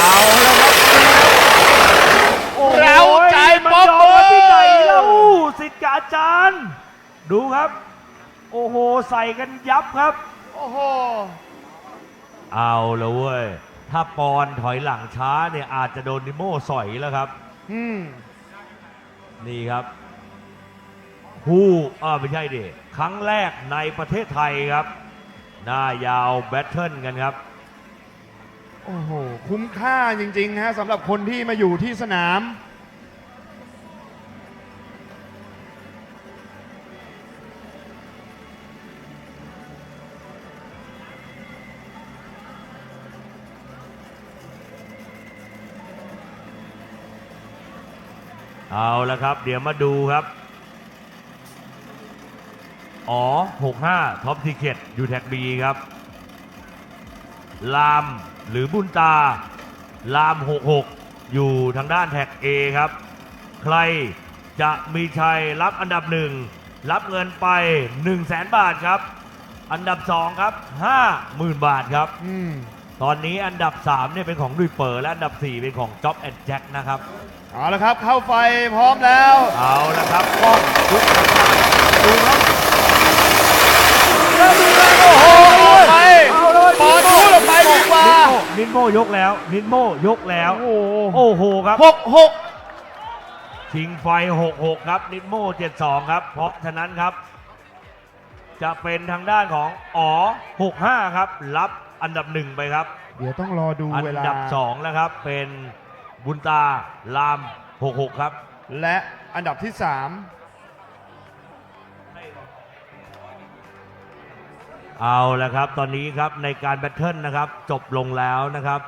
เอาแล้วครับโอ้โหเร้าใจมันป๊อปยอมกันที่ไหนเบอร์แล้วสิทธิ์กับอาจารย์ ดูครับ โอ้โห ใส่กันยับครับ โอ้โห เอาแล้วเว้ย ถ้าปอนถอยหลังช้าเนี่ยอาจจะโดนนิโม่สอยแล้วครับ อืม นี่ครับผู้อ่าไม่ใช่ดิ ครั้งแรกในประเทศไทยครับ หน้ายาวแบทเทิลกันครับ โอ้โห คุ้มค่าจริงๆฮะสำหรับคนที่มาอยู่ที่สนาม เอาละครับ เดี๋ยวมาดูครับ อ๋อ 65 ท็อปทีเ e ตอยู่แท็กบีครับ ลาม หรือบุญตา ลาม 66 อยู่ทางด้านแท็ก A ครับ ใครจะมีชัยรับอันดับหนึ่งรับเงินไป 1 0 0 0 0แสนบาทครับ อันดับ 2 ครับ 50,000 บาทครับ อืมตอนนี้อันดับ 3 เนี่ยเป็นของดุยเปอร์และอันดับ 4 เป็นของจ็อบแอนด์แจ็คนะครับ เอาละครับ เข้าไฟพร้อมแล้ว เอาละครับกล้องทุกท่านดูครับแล้วดูเลยโอ้โห เอาไป เอาเลย ปอนด์พูดออกไปดีกว่า นินโมยกแล้วนินโมยกแล้ว โอ้โหโอ้โหครับหกหกชิงไฟ66ครับ นินโม72ครับ เพราะฉะนั้นครับ จะเป็นทางด้านของอ๋อ65ครับ รับอันดับหนึ่งไปครับ เดี๋ยวต้องรอดูอันเวลาดับ2นะครับ เป็นบุญตาลาม66ครับ และอันดับที่สาม เอาละครับ ตอนนี้ครับในการแบทเทิลนะครับ จบลงแล้วนะครับ